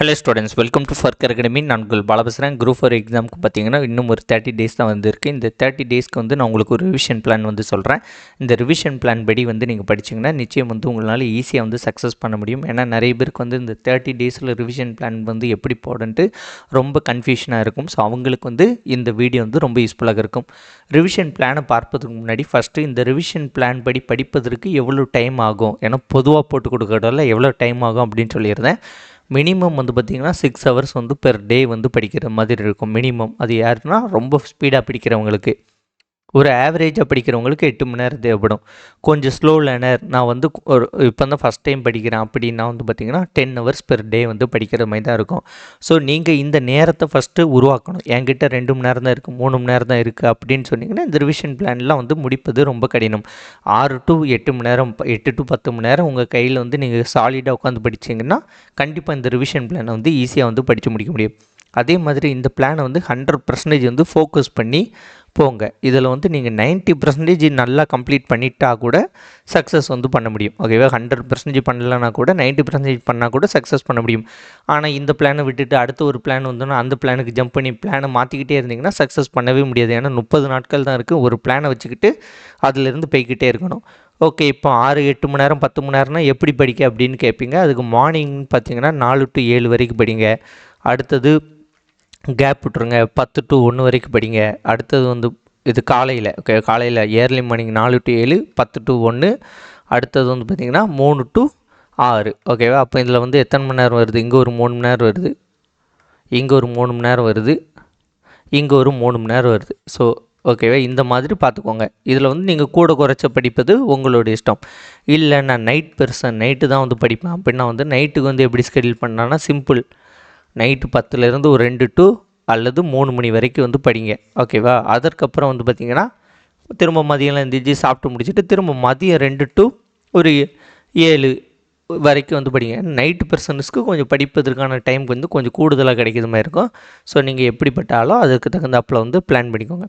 Hello students welcome to ஃபர்க் academy நான் உங்கள் பாலபசுரன் பேசுகிறேன் குரூப் ஃபோர் எக்ஸாமுக்கு பார்த்தீங்கன்னா இன்னும் ஒரு தேர்ட்டி டேஸ் தான் வந்திருக்கு. இந்த தேர்ட்டி டேஸ்க்கு வந்து நான் உங்களுக்கு ஒரு ரிவிஷன் பிளான் வந்து சொல்கிறேன் இந்த ரிவிஷன் பிளான் படி வந்து நீங்கள் படிச்சிங்கன்னா நிச்சயம் வந்து உங்களால் ஈஸியாக வந்து சக்ஸஸ் பண்ண முடியும். ஏன்னா நிறைய பேருக்கு வந்து இந்த தேர்ட்டி டேஸில் ரிவிஷன் பிளான் வந்து எப்படி போடன்ட்டு ரொம்ப கன்ஃபியூஷனாக இருக்கும். ஸோ அவங்களுக்கு வந்து இந்த வீடியோ வந்து ரொம்ப யூஸ்ஃபுல்லாக இருக்கும். ரிவிஷன் பிளானை பார்ப்பதுக்கு முன்னாடி ஃபஸ்ட்டு இந்த ரிவிஷன் பிளான் படி படிப்பதற்கு எவ்வளோ டைம் ஆகும்? ஏன்னா பொதுவாக போட்டு கொடுக்கறதால எவ்வளோ டைம் ஆகும் அப்படின்னு சொல்லியிருந்தேன். மினிமம் வந்து பார்த்திங்கன்னா சிக்ஸ் ஹவர்ஸ் வந்து பெர் டே வந்து படிக்கிற மாதிரி இருக்கும். மினிமம் அது யாருன்னா ரொம்ப ஸ்பீடாக படிக்கிறவங்களுக்கு. ஒரு ஆவரேஜாக படிக்கிறவங்களுக்கு எட்டு மணி நேரம் தேவைப்படும். கொஞ்சம் ஸ்லோ லேர்னர் நான் வந்து ஒரு இப்போ தான் ஃபஸ்ட் டைம் படிக்கிறேன். அப்படின்னா வந்து பார்த்திங்கன்னா டென் ஹவர்ஸ் பெர் டே வந்து படிக்கிற மாதிரி தான் இருக்கும். ஸோ நீங்கள் இந்த நேரத்தை ஃபஸ்ட்டு உருவாக்கணும். என்கிட்ட ரெண்டு மணி நேரம் தான் இருக்குது மூணு மணி நேரம் தான் இருக்குது அப்படின்னு சொன்னிங்கன்னா இந்த ரிவிஷன் பிளான்லாம் வந்து முடிப்பது ரொம்ப கடினம். ஆறு டு எட்டு மணி நேரம் எட்டு டு பத்து மணி நேரம் உங்கள் கையில் வந்து நீங்கள் சாலிடாக உட்காந்து படிச்சீங்கன்னா கண்டிப்பாக இந்த ரிவிஷன் பிளானை வந்து ஈஸியாக வந்து படித்து முடிக்க முடியும். அதே மாதிரி இந்த பிளானை வந்து ஹண்ட்ரட் பர்சன்டேஜ் வந்து ஃபோக்கஸ் பண்ணி போங்க. இதில் வந்து நீங்கள் 90% பர்சன்டேஜ் நல்லா கம்ப்ளீட் பண்ணிட்டா கூட சக்ஸஸ் வந்து பண்ண முடியும். ஓகேவா ஹண்ட்ரட் பர்சன்டேஜ் பண்ணலன்னா கூட 90% பர்சன்டேஜ் பண்ணால் கூட சக்ஸஸ் பண்ண முடியும். ஆனால் இந்த பிளானை விட்டுட்டு அடுத்த ஒரு பிளான் வந்தோன்னா அந்த பிளானுக்கு ஜம்ப் பண்ணி பிளானை மாற்றிக்கிட்டே இருந்தீங்கன்னா சக்ஸஸ் பண்ணவே முடியாது. ஏன்னா முப்பது நாட்கள் தான் இருக்குது ஒரு பிளானை வச்சுக்கிட்டு அதிலிருந்து போய்கிட்டே இருக்கணும். ஓகே இப்போ ஆறு எட்டு மணி நேரம் பத்து மணி நேரம்னா எப்படி படிக்க அப்படின்னு கேட்பீங்க அதுக்கு மார்னிங் பார்த்தீங்கன்னா நாலு டு ஏழு வரைக்கும் படிங்க. அடுத்தது கேப் விட்ருங்க பத்து டு ஒன்று வரைக்கும் படிங்க. அடுத்தது வந்து இது காலையில் ஓகே காலையில் ஏர்லி மார்னிங் நாலு டு ஏழு பத்து டு ஒன்று அடுத்தது வந்து பார்த்திங்கன்னா மூணு டு ஆறு ஓகேவா அப்போ இதில் வந்து எத்தனை மணி நேரம் வருது? இங்கே ஒரு மூணு மணி நேரம் வருது. இங்கே ஒரு மூணு மணி நேரம் வருது. இங்கே ஒரு மூணு மணி நேரம் வருது. ஸோ ஓகேவா இந்த மாதிரி பார்த்துக்கோங்க இதில் வந்து நீங்கள் கூட குறைச்ச படிப்பது உங்களோட இஷ்டம். இல்லை நான் நைட் பெருசன் நைட்டு தான் வந்து படிப்பேன். அப்படின்னா வந்து நைட்டுக்கு வந்து எப்படி ஸ்கெடியூல் பண்ணான்னா சிம்பிள் நைட்டு பத்துலேருந்து ஒரு ரெண்டு டு அல்லது மூணு மணி வரைக்கும் வந்து படிங்க. ஓகேவா அதற்கப்புறம் வந்து பார்த்திங்கன்னா திரும்ப மதியம்லாம் எந்திரிச்சு சாப்பிட்டு முடிச்சுட்டு திரும்ப மதியம் ரெண்டு டு ஒரு ஏழு வரைக்கும் வந்து படிங்க. நைட்டு பர்சன்ஸ்க்கு கொஞ்சம் படிப்பதற்கான டைம் வந்து கொஞ்சம் கூடுதலாக கிடைக்கிற மாதிரி இருக்கும். ஸோ நீங்கள் எப்படிப்பட்டாலும் அதுக்கு தகுந்தாப்பில் வந்து பிளான் பண்ணிக்கோங்க.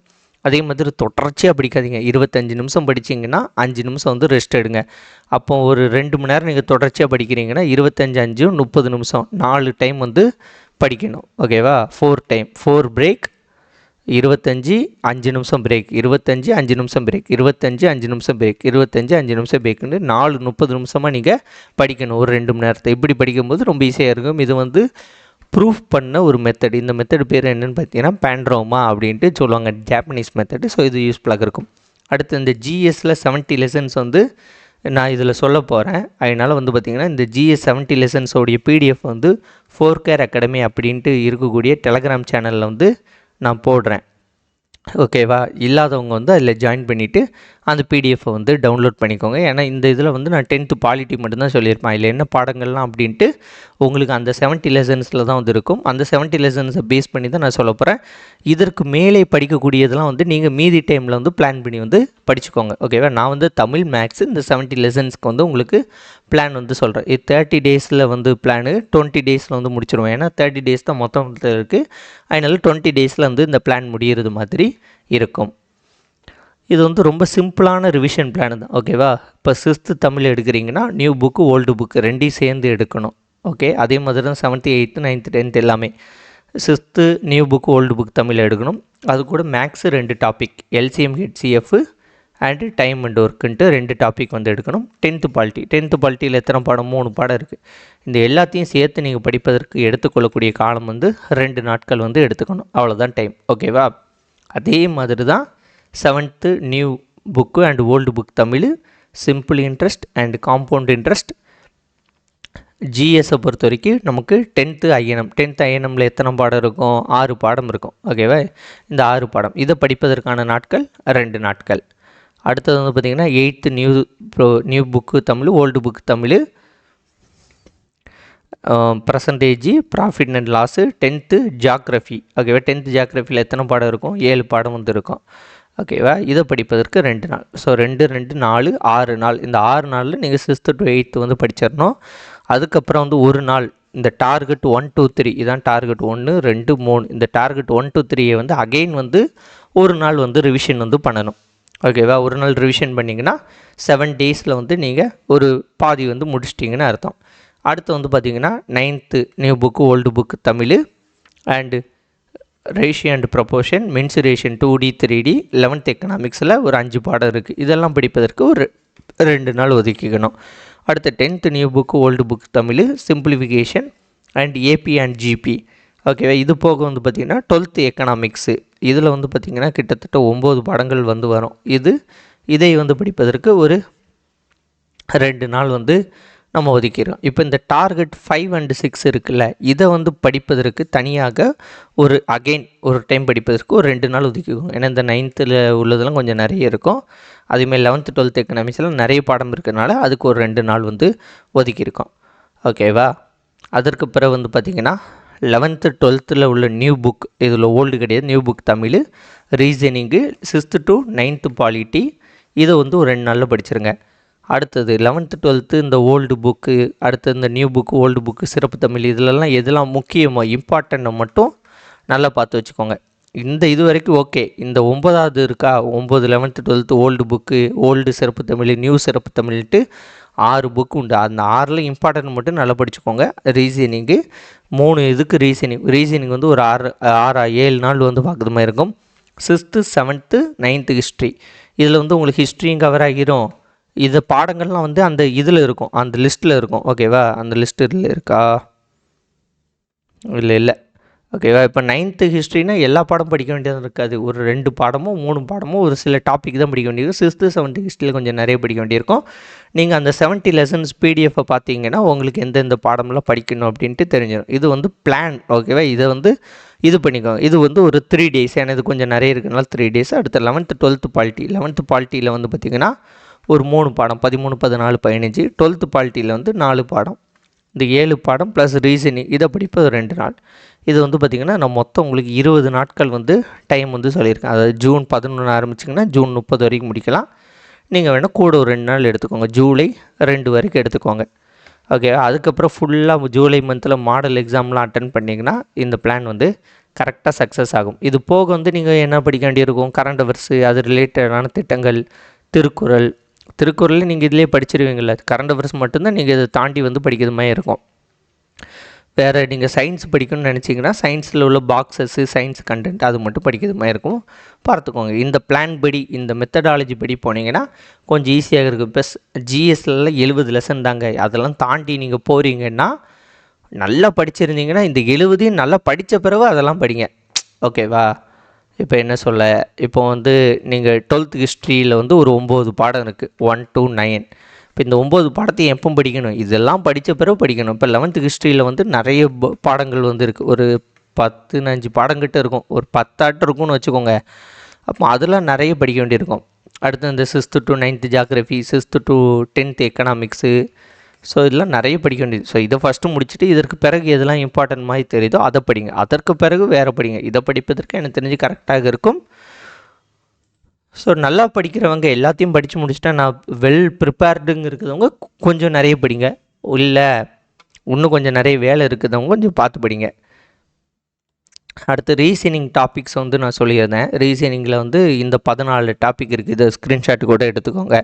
அதே மாதிரி தொடர்ச்சியாக படிக்காதீங்க. இருபத்தஞ்சு நிமிஷம் படிச்சீங்கன்னா அஞ்சு நிமிஷம் வந்து ரெஸ்ட் எடுங்க. அப்போ ஒரு ரெண்டு மணி நேரம் நீங்கள் தொடர்ச்சியாக படிக்கிறீங்கன்னா இருபத்தஞ்சு அஞ்சு முப்பது நிமிஷம் நாலு டைம் வந்து படிக்கணும். ஓகேவா ஃபோர் டைம் ஃபோர் பிரேக் இருபத்தஞ்சி அஞ்சு நிமிஷம் பிரேக் இருபத்தஞ்சி அஞ்சு நிமிஷம் பிரேக் இருபத்தஞ்சி அஞ்சு நிமிஷம் பிரேக் இருபத்தஞ்சி அஞ்சு நிமிஷம் பிரேக்குன்னு நாலு முப்பது நிமிஷமாக நீங்கள் படிக்கணும். ஒரு ரெண்டு மணி நேரத்தை. இப்படி படிக்கும்போது ரொம்ப ஈஸியாக இருக்கும். இது வந்து ப்ரூஃப் பண்ண ஒரு மெத்தட் இந்த மெத்தட் பேர் என்னென்னு பார்த்தீங்கன்னா பேண்ட்ரோமா அப்படின்ட்டு சொல்லுவாங்க ஜாப்பனீஸ் மெத்தட் ஸோ இது யூஸ்ஃபுல்லாக இருக்கும். அடுத்து இந்த ஜிஎஸ்சில் செவன்ட்டி லெசன்ஸ் வந்து நான் இதில் சொல்ல போகிறேன் அதனால் வந்து பார்த்திங்கன்னா இந்த ஜிஎஸ் செவன்ட்டி லெசன்ஸோடைய பிடிஎஃப் வந்து ஃபோர் கேர் அகாடமி அப்படின்ட்டு இருக்கக்கூடிய டெலகிராம் சேனலில் வந்து நான் போடுறேன். ஓகேவா இல்லாதவங்க வந்து அதில் ஜாயின் பண்ணிவிட்டு அந்த பிடிஎஃப்பை வந்து டவுன்லோட் பண்ணிக்கோங்க. ஏன்னா இந்த இதில் வந்து நான் டென்த்து பாலிட்டி மட்டும்தான் சொல்லியிருப்பேன். அதில் என்ன பாடங்கள்லாம் அப்படின்ட்டு உங்களுக்கு அந்த 70 லெசன்ஸில் தான் வந்து இருக்கும். அந்த 70 லெசன்ஸை பேஸ் பண்ணி தான் நான் சொல்ல போகிறேன் இதற்கு மேலே படிக்கக்கூடியதெல்லாம் வந்து நீங்கள் மீதி டைமில் வந்து பிளான் பண்ணி வந்து படிச்சுக்கோங்க. ஓகேவா நான் வந்து தமிழ் மேக்ஸ் இந்த 70 லெசன்ஸ்க்கு வந்து உங்களுக்கு பிளான் வந்து சொல்கிறேன் இது தேர்ட்டி டேஸில் வந்து பிளானு டுவெண்ட்டி டேஸில் வந்து முடிச்சிருவேன். ஏன்னா தேர்ட்டி டேஸ் தான் மொத்தம் இருக்குது அதனால் டுவெண்ட்டி டேஸில் வந்து இந்த பிளான் முடியிறது மாதிரி இருக்கும். இது வந்து ரொம்ப சிம்பிளான ரிவிஷன் பிளான் தான் ஓகேவா இப்போ சிக்ஸ்த்து தமிழ் எடுக்கிறீங்கன்னா நியூ புக்கு ஓல்டு புக்கு ரெண்டையும் சேர்ந்து எடுக்கணும் ஓகே அதே மாதிரி தான் செவன்த்து எயித்து நைன்த்து டென்த் எல்லாமே. Sixth new book old book Tamil எடுக்கணும். அது கூட மேக்ஸு ரெண்டு topic LCM HCF and time and ஒர்க்குன்ட்டு ரெண்டு டாபிக் வந்து எடுக்கணும். டென்த்து பால்ட்டி டென்த்து பாலிட்டியில் எத்தனை பாடம்? மூணு பாடம் இருக்குது இந்த எல்லாத்தையும் சேர்த்து நீங்கள் படிப்பதற்கு எடுத்துக்கொள்ளக்கூடிய காலம் வந்து ரெண்டு நாட்கள் வந்து எடுத்துக்கணும். அவ்வளோதான் டைம் ஓகேவா அதே மாதிரி தான் seventh new book and old book Tamil simple interest and compound interest ஜிஎஸை பொறுத்த வரைக்கும் நமக்கு டென்த்து ஐஎன்எம் டென்த் ஐஎன்எம்மில் எத்தனை பாடம் இருக்கும்? ஆறு பாடம் இருக்கும். ஓகேவா இந்த ஆறு பாடம். இதை படிப்பதற்கான நாட்கள்? ரெண்டு நாட்கள். அடுத்தது வந்து பார்த்திங்கன்னா eighth new bro new book Tamil old book Tamil. Percentage profit and loss tenth geography ஓகேவா டென்த்து ஜாக்ரஃபியில் எத்தனை பாடம் இருக்கும்? ஏழு பாடம் வந்து இருக்கும். ஓகேவா இதை படிப்பதற்கு ரெண்டு நாள். ஸோ ரெண்டு ரெண்டு நாலு ஆறு நாள். இந்த ஆறு நாளில் நீங்கள் சிக்ஸ்த்து டு எயித்து வந்து படிச்சிடணும் அதுக்கப்புறம் வந்து ஒரு நாள் இந்த டார்கெட் ஒன் டூ த்ரீ இதான் டார்கெட் ஒன்று ரெண்டு மூணு. இந்த டார்கெட் ஒன் டூ த்ரீயை வந்து அகெயின் வந்து ஒரு நாள் வந்து ரிவிஷன் வந்து பண்ணணும். ஓகேவா ஒரு நாள் ரிவிஷன் பண்ணிங்கன்னா செவன் டேஸில் வந்து நீங்கள் ஒரு பாதி வந்து முடிச்சிட்டிங்கன்னு அர்த்தம். அடுத்து வந்து பார்த்திங்கன்னா ninth new book old book Tamil and ratio and proportion mensuration two D three D eleventh எக்கனாமிக்ஸில் ஒரு அஞ்சு பாடம் இருக்குது இதெல்லாம் படிப்பதற்கு ஒரு ரெண்டு நாள் ஒதுக்கிக்கணும். அடுத்து tenth new book old book Tamil simplification and AP and GP ஓகேவா இது போக வந்து பார்த்திங்கன்னா டுவெல்த்து எக்கனாமிக்ஸு இதில் வந்து பார்த்திங்கன்னா கிட்டத்தட்ட ஒம்பது பாடங்கள் வந்து வரும். இது இதை வந்து படிப்பதற்கு ஒரு ரெண்டு நாள் வந்து நம்ம ஒதுக்கிறோம். இப்போ இந்த டார்கெட் ஃபைவ் அண்டு சிக்ஸ் இருக்குல்ல இதை வந்து படிப்பதற்கு தனியாக ஒரு அகெயின் ஒரு டைம் படிப்பதற்கு ஒரு ரெண்டு நாள் ஒதுக்கிக்கோங்க. ஏன்னா இந்த நைன்த்தில் உள்ளதெல்லாம் கொஞ்சம் நிறைய இருக்கும். அதேமாதிரி லெவன்த்து டுவெல்த் எக்கனாமிக்ஸ்லாம் நிறைய பாடம் இருக்கிறனால அதுக்கு ஒரு ரெண்டு நாள் வந்து ஒதுக்கியிருக்கோம். ஓகேவா அதற்கு பிறகு வந்து பார்த்திங்கன்னா லெவன்த்து டுவெல்த்தில் உள்ள நியூ புக் இதில் ஓல்டு கிடையாது new book Tamil reasoning sixth to ninth polity இதை வந்து ஒரு ரெண்டு நாளில் படிச்சிருங்க. அடுத்தது லெவன்த்து டுவெல்த்து இந்த ஓல்டு புக்கு அடுத்தது இந்த நியூ புக்கு ஓல்டு புக்கு சிறப்பு தமிழ் இதிலெல்லாம் எதெல்லாம் முக்கியமோ இம்பார்ட்டண்ட்டை மட்டும் நல்லா பார்த்து வச்சுக்கோங்க. இந்த இது வரைக்கும் ஓகே இந்த ஒம்பதாவது இருக்கா? ஒம்பது eleventh twelfth old book old சிறப்பு தமிழ் நியூ சிறப்பு தமிழ்ட்டு ஆறு புக்கு உண்டு. அந்த ஆறில் இம்பார்ட்டன்ட் மட்டும் நல்லா படிச்சுக்கோங்க. ரீசனிங்கு மூணு இதுக்கு ரீசனிங் ரீசனிங் வந்து ஒரு ஆறு ஆறா ஏழு நாள் வந்து பார்க்குற மாதிரி இருக்கும். சிக்ஸ்த்து செவன்த்து நைன்த்து ஹிஸ்ட்ரி இதில் வந்து உங்களுக்கு ஹிஸ்ட்ரியும் கவர் ஆகிரும். இது பாடங்கள்லாம் வந்து அந்த இதில் இருக்கும். அந்த லிஸ்ட்டில் இருக்கும். ஓகேவா அந்த லிஸ்ட்டில் இருக்கா? இல்லை இல்லை. ஓகேவா இப்போ நைன்த்து ஹிஸ்ட்ரினா எல்லா பாடம் படிக்க வேண்டியதும் இருக்காது. ஒரு ரெண்டு பாடமோ மூணு பாடமோ ஒரு சில டாபிக் தான் படிக்க வேண்டியது சிக்ஸ்த்து செவன்த்து ஹிஸ்ட்ரியில் கொஞ்சம் நிறைய படிக்க வேண்டியிருக்கும். நீங்கள் அந்த செவன்ட்டி லெசன்ஸ் பிடிஎஃப்பை பார்த்தீங்கன்னா உங்களுக்கு எந்தெந்த பாடம்லாம் படிக்கணும் அப்படின்ட்டு தெரிஞ்சிடும் இது வந்து பிளான் ஓகேவா இதை வந்து இது பண்ணிக்கோங்க. இது வந்து ஒரு த்ரீ டேஸ் ஏன்னா இது கொஞ்சம் நிறைய இருக்குனால த்ரீ டேஸ் அடுத்து லெவன்த்து டுவெல்த்து பாலிட்டி லெவன்த்து பாலிட்டியில் வந்து பார்த்திங்கன்னா ஒரு மூணு பாடம் பதிமூணு பதினாலு பதினஞ்சு டுவெல்த்து பாலிட்டியில் வந்து நாலு பாடம். இந்த ஏழு பாடம் ப்ளஸ் ரீசனிங் இதை படிப்பது ரெண்டு நாள். இது வந்து பார்த்திங்கன்னா நான் மொத்தம் உங்களுக்கு இருபது நாட்கள் வந்து டைம் வந்து சொல்லியிருக்கேன். அதாவது ஜூன் பதினொன்று ஆரம்பிச்சிங்கன்னா ஜூன் முப்பது வரைக்கும் முடிக்கலாம். நீங்கள் வேணால் கூட ஒரு ரெண்டு நாள் எடுத்துக்கோங்க. ஜூலை ரெண்டு வரைக்கும் எடுத்துக்கோங்க. ஓகே அதுக்கப்புறம் ஃபுல்லாக ஜூலை மந்தில் மாடல் எக்ஸாம்லாம் அட்டன் பண்ணிங்கன்னா இந்த பிளான் வந்து கரெக்டாக சக்ஸஸ் ஆகும். இது போக வந்து நீங்கள் என்ன படிக்க வேண்டியிருக்கும்? கரண்ட் அவர்ஸு அது ரிலேட்டடான திட்டங்கள் திருக்குறள் திருக்குறளில் நீங்கள் இதிலே படிச்சிருவீங்கள கரண்ட் அஃபேர்ஸ் மட்டும்தான் நீங்கள் இதை தாண்டி வந்து படிக்கிறது மாதிரி இருக்கும். வேறு நீங்கள் சயின்ஸ் படிக்கணும்னு நினச்சிங்கன்னா சயின்ஸில் உள்ள பாக்ஸஸ்ஸு சயின்ஸ் கண்டென்ட் அது மட்டும் படிக்கிறது மாதிரி இருக்கும். பார்த்துக்கோங்க. இந்த பிளான் படி இந்த மெத்தடாலஜி படி போனீங்கன்னா கொஞ்சம் ஈஸியாக இருக்கும். ப்ளஸ் ஜிஎஸ்ல எழுபது லெசன் தாங்க. அதெல்லாம் தாண்டி நீங்கள் போகிறீங்கன்னா நல்லா படிச்சிருந்தீங்கன்னா இந்த எழுபதையும் நல்லா படித்த பிறகு அதெல்லாம் படிங்க. ஓகேவா? இப்போ என்ன சொல்ல இப்போ வந்து நீங்கள் டுவெல்த் ஹிஸ்ட்ரியில் வந்து ஒரு ஒம்பது பாடம் இருக்குது ஒன் டூ நைன் இப்போ இந்த ஒம்பது பாடத்தை எப்போ படிக்கணும்? இதெல்லாம் படித்த பிறகு படிக்கணும். இப்போ லெவன்த்து ஹிஸ்ட்ரியில் வந்து நிறைய பாடங்கள் வந்து இருக்குது ஒரு பத்து நஞ்சு பாடங்கிட்ட இருக்கும். ஒரு பத்தாட்டு இருக்கும்னு வச்சுக்கோங்க. அப்போ அதெல்லாம் நிறைய படிக்க வேண்டியிருக்கும். அடுத்து இந்த sixth to ninth geography sixth to tenth economics so இதெல்லாம் நிறைய படிக்க வேண்டியது. ஸோ இதை ஃபஸ்ட்டு முடிச்சுட்டு இதற்கு பிறகு எதெல்லாம் இம்பார்ட்டன்ட் மாதிரி தெரியுதோ அதை படிங்க. அதற்கு பிறகு வேறு படிங்க. இதை படிப்பதற்கு எனக்கு தெரிஞ்சு கரெக்டாக இருக்கும். ஸோ நல்லா படிக்கிறவங்க எல்லாத்தையும் படித்து முடிச்சுட்டா நான் வெல் ப்ரிப்பேர்டுங்க இருக்கிறவங்க கொஞ்சம் நிறைய படிங்க. இல்லை இன்னும் கொஞ்சம் நிறைய வேலை இருக்கிறவங்க கொஞ்சம் பார்த்து படிங்க. அடுத்து ரீசனிங் டாபிக்ஸ் வந்து நான் சொல்லியிருந்தேன். ரீசனிங்கில் வந்து இந்த பதினாலு டாபிக் இருக்குது. இதை ஸ்க்ரீன்ஷாட் கூட எடுத்துக்கோங்க.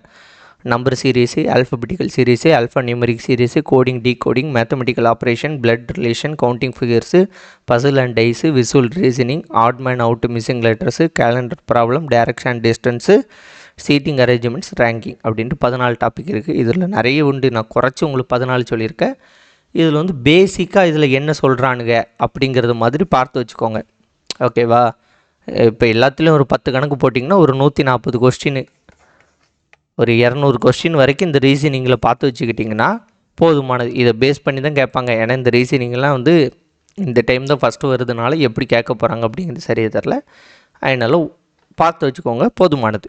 Number series alphabetical series alphanumeric series coding decoding mathematical operation blood relation counting figures puzzle and dice visual reasoning odd man out missing letters calendar problem direction distance seating arrangements ranking அப்படின்ட்டு பதினாலு topic இருக்குது இதில் நிறைய உண்டு. நான் குறைச்சி உங்களுக்கு பதினாலு சொல்லியிருக்கேன். இதில் வந்து பேசிக்காக இதில் என்ன சொல்கிறானுங்க அப்படிங்கிறது மாதிரி பார்த்து வச்சுக்கோங்க. ஓகேவா இப்போ எல்லாத்துலேயும் ஒரு பத்து கணக்கு போட்டிங்கன்னா ஒரு நூற்றி நாற்பது கொஸ்டின் ஒரு இரநூறு கொஸ்டின் வரைக்கும் இந்த ரீசனிங்கில் பார்த்து வச்சுக்கிட்டிங்கன்னா போதுமானது. இதை பேஸ் பண்ணி தான் கேட்பாங்க. ஏன்னா இந்த ரீசனிங்லாம் வந்து இந்த டைம் தான் ஃபஸ்ட்டு வருதுனால எப்படி கேட்க போகிறாங்க அப்படிங்கிறது சரியாக தெரில அதனால் பார்த்து வச்சுக்கோங்க. போதுமானது.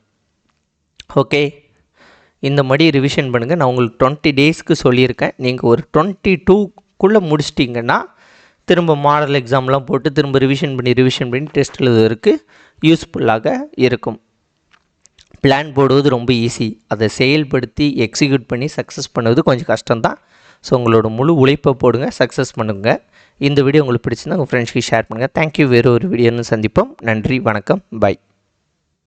ஓகே இந்த மாதிரி ரிவிஷன் பண்ணுங்கள் நான் உங்களுக்கு டுவெண்ட்டி டேஸ்க்கு சொல்லியிருக்கேன். நீங்கள் ஒரு டுவெண்ட்டி டூக்குள்ளே முடிச்சிட்டிங்கன்னா திரும்ப மாடல் எக்ஸாம்லாம் போட்டு திரும்ப ரிவிஷன் பண்ணி ரிவிஷன் பண்ணி டெஸ்ட் எழுதுவதற்கு யூஸ்ஃபுல்லாக இருக்கும். பிளான் போடுவது ரொம்ப ஈஸி அதை செயல்படுத்தி எக்ஸிக்யூட் பண்ணி சக்ஸஸ் பண்ணுவது கொஞ்சம் கஷ்டம்தான். ஸோ உங்களோட முழு உழைப்பை போடுங்க சக்ஸஸ் பண்ணுங்கள் இந்த வீடியோ உங்களுக்கு பிடிச்சிருந்தா உங்கள் ஃப்ரெண்ட்ஸ்க்கு ஷேர் பண்ணுங்கள் தேங்க்யூ வேறு ஒரு வீடியோன்னு சந்திப்போம். நன்றி வணக்கம். பை